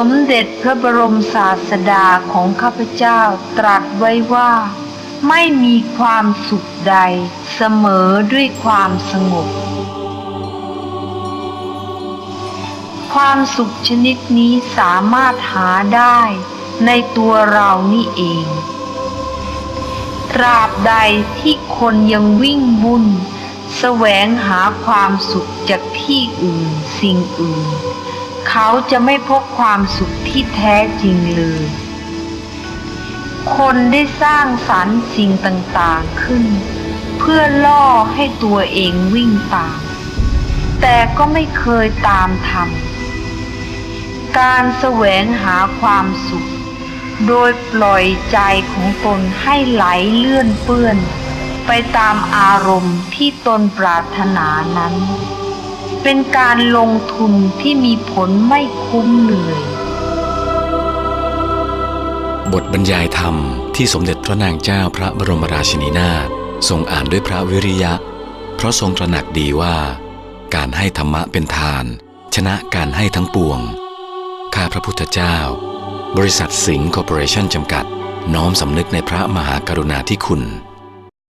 สมเด็จพระบรมศาสดาของข้าพเจ้าตรัสไว้ว่า ไม่มีความสุขใดเสมอด้วยความสงบ ความสุขชนิดนี้สามารถหาได้ในตัวเรานี่เอง ตราบใดที่คนยังวิ่งวุ่นแสวงหาความสุขจากที่อื่นสิ่งอื่น เขาจะไม่พบความสุขที่แท้จริงเลย คนได้สร้างสรรค์สิ่งต่างๆขึ้น เพื่อล่อให้ตัวเองวิ่งตาม แต่ก็ไม่เคยตามทำการแสวงหาความสุข โดยปล่อยใจของตนให้ไหลเลื่อนเปื้อน ไปตามอารมณ์ที่ตนปรารถนานั้น เป็นการลงทุนที่มีผลไม่คุ้มเลยบทบรรยายธรรมที่สมเด็จพระนางเจ้าพระบรมราชินีนาถทรงอ่านด้วยพระวิริยะ เพราะทรงตระหนักดีว่า การให้ธรรมะเป็นทาน ชนะการให้ทั้งปวง ข้าพระพุทธเจ้า บริษัทสิงห์คอร์ปอเรชั่นจำกัด น้อมสำนึกในพระมหากรุณาธิคุณ